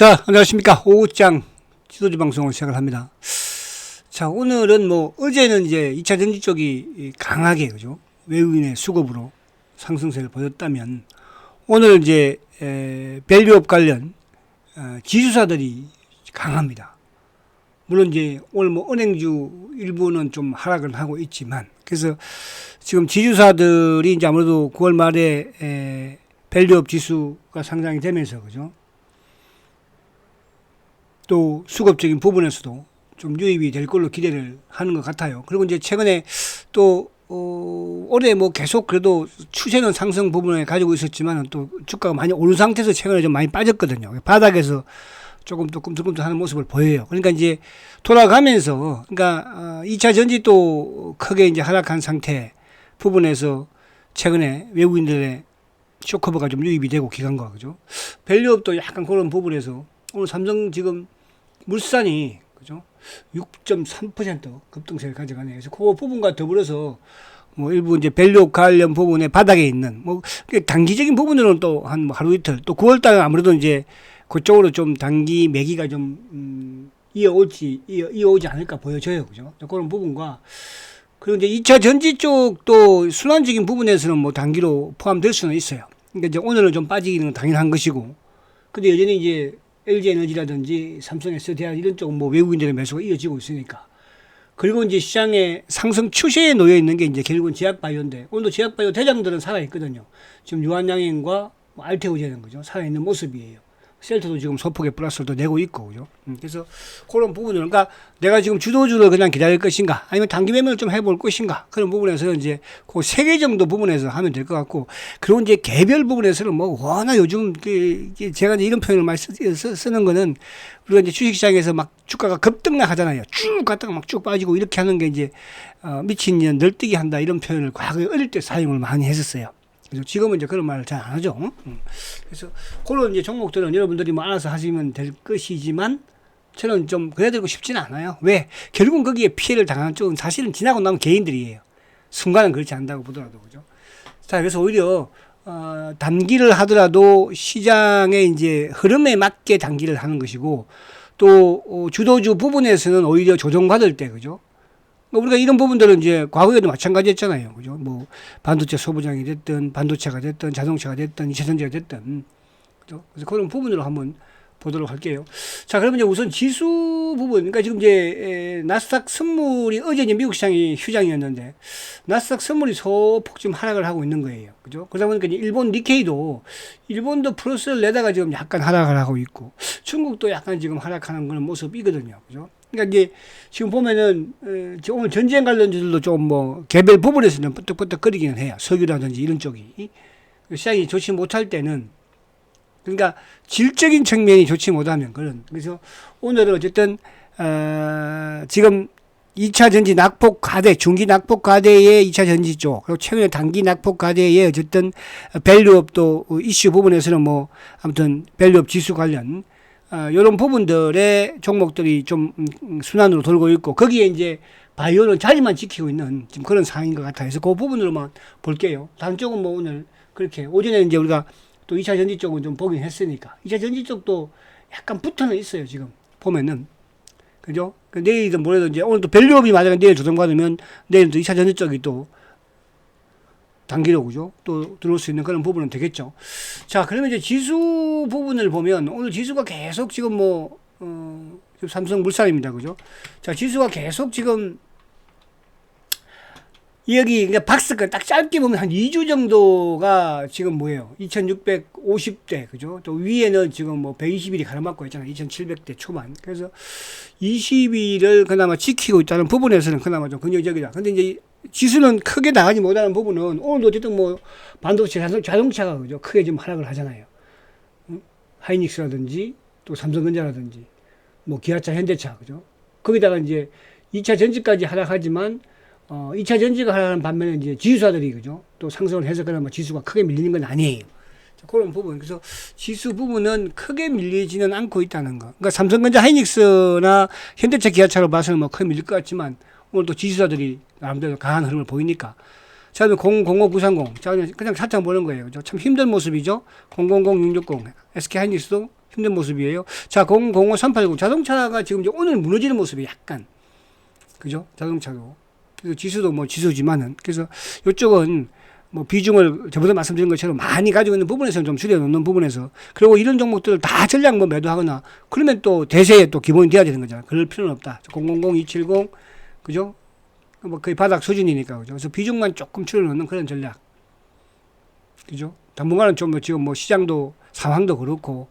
자, 안녕하십니까. 오후장 지도주 방송을 시작을 합니다. 자, 오늘은 뭐, 어제는 이제 2차 전지 쪽이 강하게, 그죠? 외국인의 수급으로 상승세를 보였다면, 오늘 이제, 에, 밸류업 관련, 어, 지수사들이 강합니다. 물론 이제 오늘 뭐 은행주 일부는 좀 하락을 하고 있지만, 그래서 지금 지주사들이 이제 아무래도 9월 말에 에, 밸류업 지수가 상장이 되면서, 그죠? 또 수급적인 부분에서도 좀 유입이 될 걸로 기대를 하는 것 같아요. 그리고 이제 최근에 또 어, 올해 뭐 계속 그래도 추세는 상승 부분에 가지고 있었지만 또 주가가 많이 오른 상태에서 최근에 좀 많이 빠졌거든요. 바닥에서 조금 또 꿈틀꿈틀 하는 모습을 보여요. 그러니까 이제 돌아가면서 그러니까 어, 2차 전지 또 크게 이제 하락한 상태 부분에서 최근에 외국인들의 쇼커버가 좀 유입이 되고 기간과 그죠. 밸류업도 약간 그런 부분에서 오늘 삼성 지금 물산이 그죠? 6.3% 급등세를 가져가네요. 그래서 그 부분과 더불어서 뭐 일부 이제 밸류 관련 부분에 바닥에 있는 뭐 단기적인 부분으로는 또한뭐 하루 이틀 또 9월 달에 아무래도 이제 그쪽으로 좀 단기 매기가 좀 음, 이어올지 이어, 이어오지 않을까 보여져요. 그죠? 그런 부분과 그리고 이제 2차 전지 쪽도 순환적인 부분에서는 뭐 단기로 포함될 수는 있어요. 그러니까 이제 오늘은 좀 빠지기는 당연한 것이고 근데 여전히 이제 LG 에너지라든지 삼성 SDI 이런 쪽은 뭐 외국인들의 매수가 이어지고 있으니까. 그리고 이제 시장의 상승 추세에 놓여 있는 게 이제 결국은 제약바이오인데 오늘도 제약바이오 대장들은 살아 있거든요. 지금 유한양행과 뭐 알테오제는 거죠. 살아 있는 모습이에요. 셀트도 지금 소폭의 플러스를 또 내고 있고, 그죠? 음, 그래서 그런 부분을, 그러니까 내가 지금 주도주를 그냥 기다릴 것인가, 아니면 단기 매매를 좀 해볼 것인가, 그런 부분에서 이제 그 세 개 정도 부분에서 하면 될 것 같고, 그리고 이제 개별 부분에서는 뭐 워낙 요즘 그 제가 이제 이런 표현을 많이 쓰, 쓰, 쓰는 거는 우리가 이제 주식시장에서 막 주가가 급등락 하잖아요. 쭉 갔다가 막 쭉 빠지고 이렇게 하는 게 이제 어, 미친 년 널뛰기 한다 이런 표현을 과거에 어릴 때 사용을 많이 했었어요. 그래서 지금은 이제 그런 말을 잘 안 하죠. 응? 그래서 그런 이제 종목들은 여러분들이 뭐 알아서 하시면 될 것이지만 저는 좀 그래야 되고 싶지는 않아요. 왜? 결국은 거기에 피해를 당하는 쪽은 사실은 지나고 나면 개인들이에요. 순간은 그렇지 않다고 보더라도 그죠. 자, 그래서 오히려 어, 단기를 하더라도 시장의 이제 흐름에 맞게 단기를 하는 것이고 또 어, 주도주 부분에서는 오히려 조정받을 때 그죠. 뭐 우리가 이런 부분들은 이제 과거에도 마찬가지였잖아요. 그죠? 뭐 반도체 소부장이 됐든 반도체가 됐든 자동차가 됐든 이차전지가 됐든 그죠? 그래서 그런 부분으로 한번 보도록 할게요. 자, 그러면 이제 우선 지수 부분, 그러니까 지금 이제 에, 나스닥 선물이 어제 이제 미국 시장이 휴장이었는데 나스닥 선물이 소폭 지금 하락을 하고 있는 거예요. 그죠? 그러다 보니까 이제 일본 니케이도 일본도 플러스를 내다가 지금 약간 하락을 하고 있고 중국도 약간 지금 하락하는 그런 모습이거든요. 그죠? 그러니까 이제 지금 보면은 어, 오늘 전쟁 관련주들도 좀뭐 개별 부분에서는 끄떡끄떡거리기는 해요. 석유라든지 이런 쪽이. 시장이 좋지 못할 때는. 그러니까 질적인 측면이 좋지 못하면 그런. 그래서 오늘은 어쨌든 어, 지금 2차 전지 낙폭 과대, 중기 낙폭 과대의 2차 전지 쪽, 그리고 최근에 단기 낙폭 과대의 어쨌든 밸류업도 이슈 부분에서는 뭐 아무튼 밸류업 지수 관련 어, 이런 부분들의 종목들이 좀 음, 순환으로 돌고 있고 거기에 이제 바이오는 자리만 지키고 있는 지금 그런 상황인 것 같아요. 그래서 그 부분으로만 볼게요. 다른 쪽은 뭐 오늘 그렇게 오전에 이제 우리가 또 2차 전지 쪽은 좀 보긴 했으니까 2차 전지 쪽도 약간 붙어는 있어요. 지금 보면은 그죠? 그 내일이든 모레든 이제 오늘 또 밸류업이 만약에 내일 조정받으면 내일 또 2차 전지 쪽이 또 단기로 그죠? 또 들어올 수 있는 그런 부분은 되겠죠. 자, 그러면 이제 지수 부분을 보면 오늘 지수가 계속 지금 뭐, 어, 지금 삼성 물산입니다. 그죠? 자, 지수가 계속 지금 여기 그러니까 박스가 딱 짧게 보면 한 2주 정도가 지금 뭐예요? 2650대 그죠? 또 위에는 지금 뭐 120일이 가로막고 있잖아요. 2700대 초반. 그래서 20일을 그나마 지키고 있다는 부분에서는 그나마 좀 긍정적이다. 근데 이제 지수는 크게 나가지 못하는 부분은 오늘도 어쨌든 뭐 반도체 자동차가 그죠? 크게 좀 하락을 하잖아요. 하이닉스라든지 또 삼성전자라든지 뭐 기아차, 현대차 그죠? 거기다가 이제 2차 전지까지 하락하지만 어, 2차 전지가 하락하는 반면에 이제 지수사들이 그죠? 또 상승을 해서 그러면 지수가 크게 밀리는 건 아니에요. 자, 그런 부분. 그래서 지수 부분은 크게 밀리지는 않고 있다는 거. 그러니까 삼성전자 하이닉스나 현대차 기아차로 봐서는 뭐 크게 밀릴 것 같지만 오늘 또 지수사들이 나름대로 강한 흐름을 보이니까. 자, 그럼 005930. 자, 그냥 차창 보는 거예요. 참 힘든 모습이죠? 000660. SK 하이닉스도 힘든 모습이에요. 자, 005380 자동차가 지금 이제 오늘 무너지는 모습이 약간 그죠? 자동차도 그래서 지수도 뭐 지수지만은 그래서 이쪽은 뭐 비중을 저번에 말씀드린 것처럼 많이 가지고 있는 부분에서는 좀 줄여놓는 부분에서 그리고 이런 종목들을 다 전량 뭐 매도하거나 그러면 또 대세에 또 기본이 돼야 되는 거잖아. 그럴 필요는 없다. 000, 270 그죠? 뭐 거의 바닥 수준이니까 그죠? 그래서 비중만 조금 줄여놓는 그런 전략. 그죠? 당분간은 좀뭐 지금 뭐 시장도 상황도 그렇고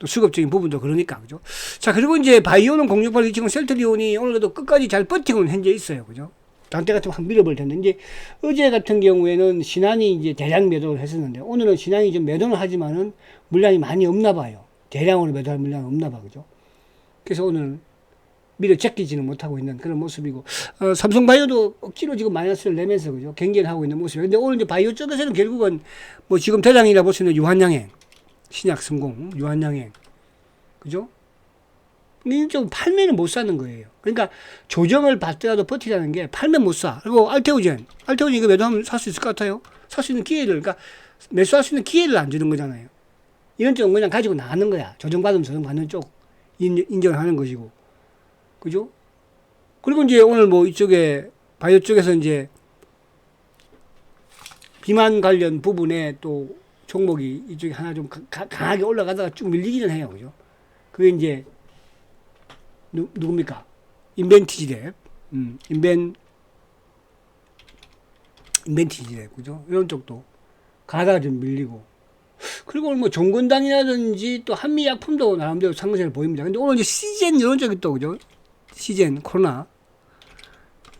또 수급적인 부분도 그러니까 그죠? 자 그리고 이제 바이오는 068 지금 셀트리온이 오늘도 끝까지 잘 버티고는 현재 있어요, 그죠? 단때 같으면 확 밀어버릴 텐데 이제 어제 같은 경우에는 신한이 이제 대량 매도를 했었는데 오늘은 신한이 좀 매도는 하지만은 물량이 많이 없나 봐요. 대량으로 매도할 물량은 없나 봐, 그죠? 그래서 오늘 밀어 제끼지는 못하고 있는 그런 모습이고 어, 삼성바이오도 억지로 지금 마이너스를 내면서 그죠 경계를 하고 있는 모습이에요. 근데 오늘 이제 바이오 쪽에서는 결국은 뭐 지금 대장이라 볼수 있는 유한양행 신약 성공 유한양행 그죠? 이좀 팔면은 못 사는 거예요. 그러니까 조정을 받더라도 버티라는 게 팔면 못 사. 그리고 알테오젠 알테오젠 이거 매도하면 살 수 있을 것 같아요. 살 수 있는 기회를 그러니까 매수할 수 있는 기회를 안 주는 거잖아요. 이런 쪽은 그냥 가지고 나가는 거야. 조정받으면 조정받는 쪽 인- 인정을 하는 것이고. 그죠? 그리고 이제 오늘 뭐 이쪽에 바이오 쪽에서 이제 비만 관련 부분에 또 종목이 이쪽에 하나 좀 가- 강하게 올라가다가 쭉 밀리기는 해요. 그죠? 그게 이제 누, 누굽니까? 인벤티지랩. 음, 인벤 인벤티지랩. 그죠? 이런 쪽도 가다가 좀 밀리고 그리고 오늘 뭐 종근당이라든지 또 한미약품도 나름대로 상승세를 보입니다. 근데 오늘 이제 시젠 이런 쪽이 또 그죠? 시젠 코로나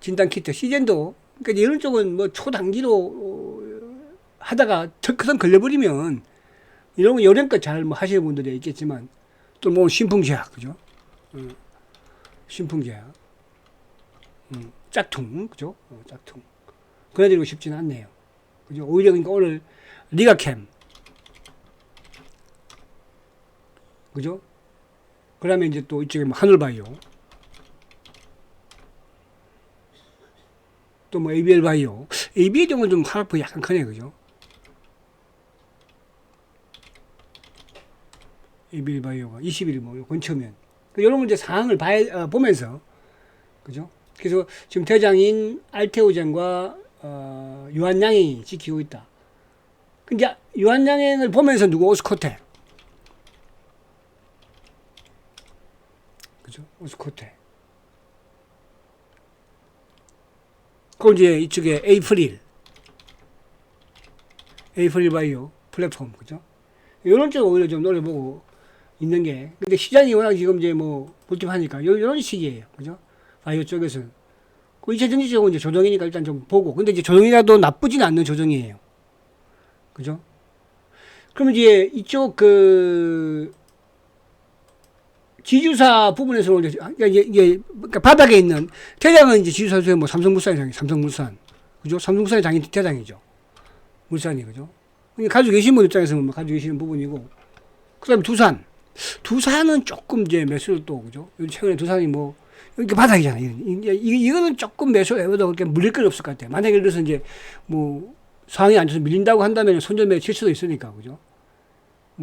진단 키트 시젠도 그러니까 이런 쪽은 뭐 초단기로 어, 하다가 턱크선 걸려버리면 이런 거 여름껏 잘 뭐 하시는 분들이 있겠지만 또 뭐 신풍제약 그죠? 어, 신풍제약 음, 짝퉁 그죠? 어, 짝퉁 그래드리고 싶지는 않네요. 그죠? 오히려 그러니까 오늘 리가캠 그죠? 그 다음에 이제 또 이쪽에 뭐 하늘바이오 또 뭐 ABL 바이오 ABL 경우는 좀 하락폭이 약간 크네 그죠? ABL 바이오가 20일 뭐 근처면 이런 문제 상황을 봐야, 어, 보면서 그죠? 그래서 지금 대장인 알테오젠과 어, 유한양이 지키고 있다. 근데 유한양행을 보면서 누구 오스코테 그죠? 오스코테. 그 이제 이쪽에 에이프릴, 에이프릴 바이오 플랫폼 그죠? 이런 쪽 오히려 좀 노려보고 있는 게 근데 시장이 워낙 지금 이제 뭐 불집하니까 요 이런 식이에요, 그죠? 바이오 쪽에서는 그 이차 전지 쪽은 이제 조정이니까 일단 좀 보고 근데 이제 조정이라도 나쁘진 않는 조정이에요, 그죠? 그럼 이제 이쪽 그 지주사 부분에서 이제 그러니까 이게, 이게 그러니까 바닥에 있는 대장은 이제 지주사 중에 뭐 삼성물산이 삼성물산 그죠? 삼성물산이 장이 대장이죠. 물산이 그죠? 그러니까 가지고 계신 분 입장에서는 뭐 가지고 계시는 부분이고 그다음에 두산 두산은 조금 이제 매수를 또 그죠? 최근에 두산이 뭐 이렇게 바닥이잖아요. 이게 이거는 조금 매수 해도 그렇게 물릴 건 없을 것 같아요. 만약에 예를 들어서 이제 뭐 상황이 안 좋아서 밀린다고 한다면 손절매 칠 수도 있으니까 그죠?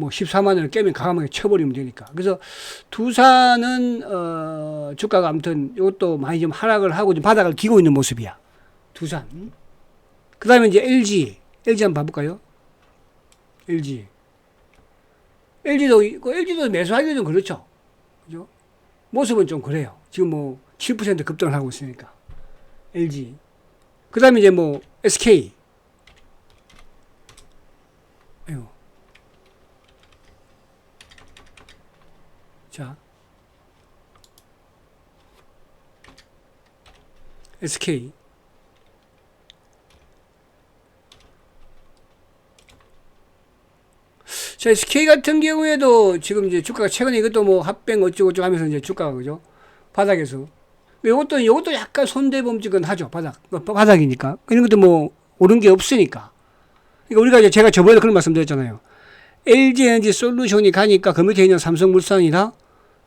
뭐 14만 원을 깨면 과감하게 쳐버리면 되니까. 그래서 두산은 어 주가가 아무튼 이것도 많이 좀 하락을 하고 좀 바닥을 기고 있는 모습이야. 두산. 그다음에 이제 LG. LG 한번 봐볼까요? LG. LG도 그 LG도 매수하기 좀 그렇죠. 그죠? 모습은 좀 그래요. 지금 뭐 7% 급등을 하고 있으니까. LG. 그다음에 이제 뭐 SK. 아이고. 자. SK. 자, SK 같은 경우에도 지금 이제 주가가 최근에 이것도 뭐 합병 어쩌고 저쩌고 하면서 이제 주가가 그죠? 바닥에서. 이것도, 이것도 약간 손대범직은 하죠. 바닥. 그 바닥이니까. 이런 것도 뭐 오른 게 없으니까. 그러니까 우리가 이제 제가 저번에 그런 말씀 드렸잖아요. LG 에너지 솔루션이 가니까 그 밑에 있는 삼성물산이나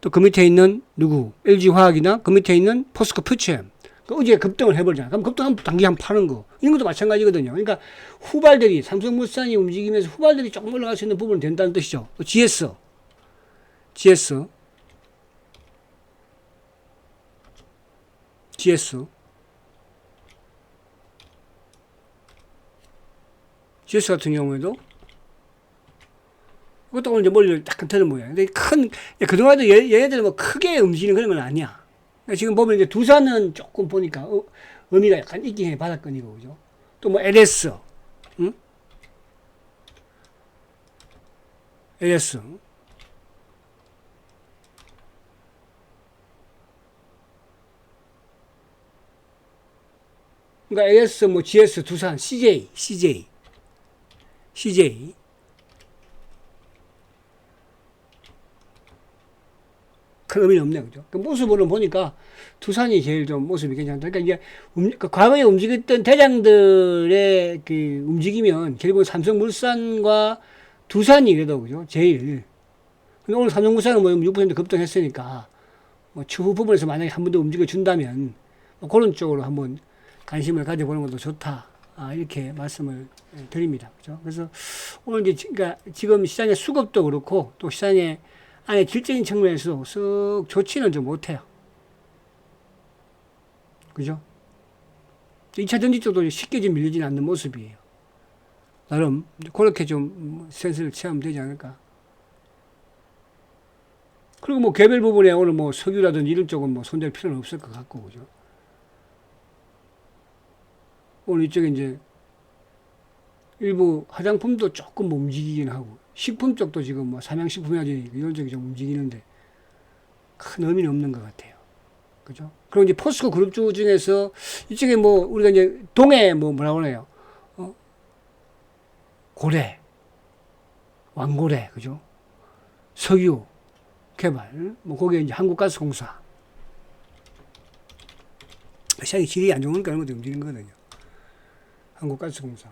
또 그 밑에 있는 누구 LG 화학이나 그 밑에 있는 포스코 퓨처엠 그 어제 급등을 해버리잖아. 그럼 급등하면 단기 한 파는 거 이런 것도 마찬가지거든요. 그러니까 후발들이 삼성물산이 움직이면서 후발들이 조금 올라갈 수 있는 부분은 된다는 뜻이죠. GS GS GS GS 같은 경우에도 이것도 오늘 이제 머리를 약간 드는 모양. 근데 큰 그동안도 얘, 얘네들은 뭐 크게 움직이는 그런 건 아니야. 그러니까 지금 보면 이제 두산은 조금 보니까 어, 의미가 약간 있긴 해 바닥권이고 그죠. 또 뭐 LS, 응? LS. 그러니까 AS, 뭐 GS, 두산, CJ, CJ, CJ. 큰 의미는 없네, 그죠? 그 모습으로 보니까 두산이 제일 좀 모습이 괜찮다. 그러니까 이제 움, 그 과거에 움직였던 대장들의 그 움직이면 결국 삼성물산과 두산이 그래도 그죠? 제일. 근데 오늘 삼성물산은 뭐 6% 급등했으니까 뭐 추후 부분에서 만약에 한 번 더 움직여 준다면 뭐 그런 쪽으로 한번 관심을 가져보는 것도 좋다. 아, 이렇게 말씀을 드립니다. 그죠? 그래서 오늘 이제 지- 그러니까 지금 시장의 수급도 그렇고 또 시장의 안에 질적인 측면에서도 썩 좋지는 좀 못해요. 그죠? 2차 전지 쪽도 쉽게 좀 밀리지는 않는 모습이에요. 나름 그렇게 좀 센스를 취하면 되지 않을까. 그리고 뭐 개별 부분에 오늘 뭐 석유라든지 이런 쪽은 뭐 손댈 필요는 없을 것 같고, 그죠? 오늘 이쪽에 이제 일부 화장품도 조금 움직이긴 하고, 식품 쪽도 지금 뭐 삼양식품이라든지 이런 쪽이 좀 움직이는데 큰 의미는 없는 것 같아요. 그죠? 그리고 이제 포스코 그룹주 중에서 이쪽에 뭐 우리가 이제 동해 뭐 뭐라고 그래요? 어? 고래, 왕고래, 그죠? 석유 개발, 뭐 거기에 이제 한국가스공사. 시장이 질이 안 좋으니까 이런 것도 움직이는 거거든요. 한국가스공사.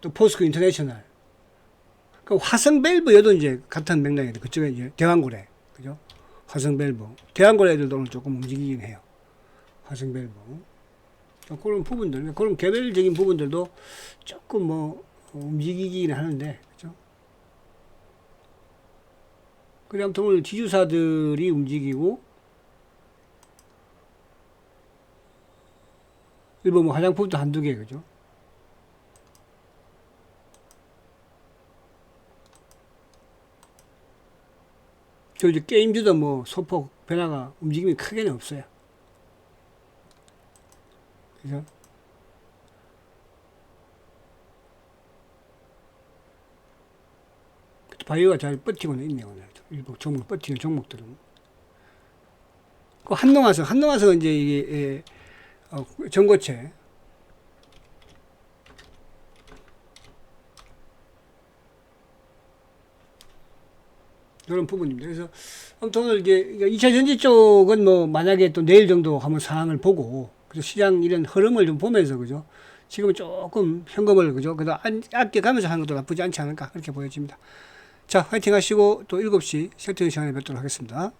또 포스코 인터내셔널. 그 화성밸브 여도 이제 같은 맥락인데 그쪽에 이제 대왕고래. 그죠? 화성밸브. 대왕고래 애들도 오늘 조금 움직이긴 해요. 화성밸브. 또 그런 부분들, 그런 개별적인 부분들도 조금 뭐 움직이긴 하는데, 그죠? 그래 아무튼 지주사들이 움직이고, 일본 뭐 화장품도 한두 개, 그죠? 저 이제 게임주도 뭐 소폭 변화가 움직임이 크게는 없어요. 그죠? 바이오가 잘 버티고는 있네요, 오늘. 일부 종목, 버티는 종목들은. 그 한농화성, 한농화성은 이제 이게, 예, 어, 전고체. 이런 부분입니다. 그래서 아무튼 오늘 이제 2차 전지 쪽은 뭐 만약에 또 내일 정도 한번 상황을 보고 그래서 시장 이런 흐름을 좀 보면서 그죠. 지금 조금 현금을 그죠. 그래도 안- 아껴가면서 하는 것도 나쁘지 않지 않을까 그렇게 보여집니다. 자, 화이팅 하시고 또 7시 셀트리 시간에 뵙도록 하겠습니다.